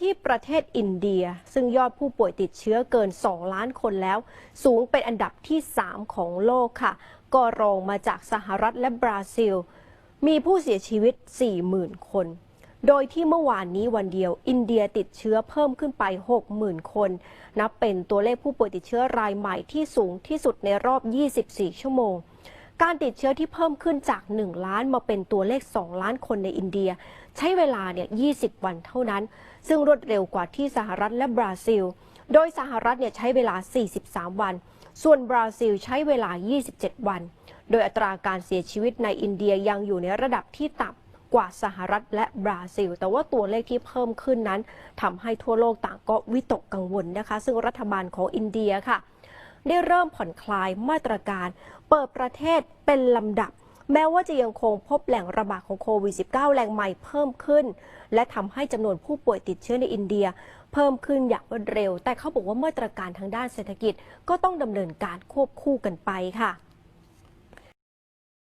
ที่ประเทศอินเดียซึ่งยอดผู้ป่วยติดเชื้อเกิน 2 ล้านคนแล้ว สูงเป็นอันดับที่ 3 ของโลกค่ะ ก็รองมาจากสหรัฐและบราซิล มีผู้เสียชีวิต 40,000 คน โดยที่เมื่อวานนี้วันเดียว อินเดียติดเชื้อเพิ่มขึ้นไป 60,000 คน นับเป็นตัวเลขผู้ป่วยติดเชื้อรายใหม่ที่สูงที่สุดในรอบ 24 ชั่วโมง การติดเชื้อที่เพิ่มขึ้นจาก 1 ล้านมาเป็นตัวเลข 2 ล้านคนในอินเดีย ใช้เวลาเนี่ย 20 วันเท่านั้น ซึ่งรวดเร็วกว่าที่สหรัฐและบราซิล โดยสหรัฐเนี่ยใช้เวลา 43 วัน ส่วนบราซิลใช้เวลา 27 วัน โดยอัตราการเสียชีวิตในอินเดียยังอยู่ในระดับที่ต่ำกว่าสหรัฐและบราซิล แต่ว่าตัวเลขที่เพิ่มขึ้นนั้นทำให้ทั่วโลกต่างก็วิตกกังวลนะคะ ซึ่งรัฐบาลของอินเดียค่ะ ได้เริ่มผ่อนคลายมาตรการ เปิดประเทศเป็นลำดับ แม้ว่าจะยังคงพบแหล่งระบาดของโควิด -19 แหล่งใหม่เพิ่มขึ้น และทำให้จำนวนผู้ป่วยติดเชื้อในอินเดีย เพิ่มขึ้นอย่างรวดเร็ว แต่เขาบอกว่ามาตรการทางด้านเศรษฐกิจก็ต้องดำเนินการควบคู่กันไปค่ะ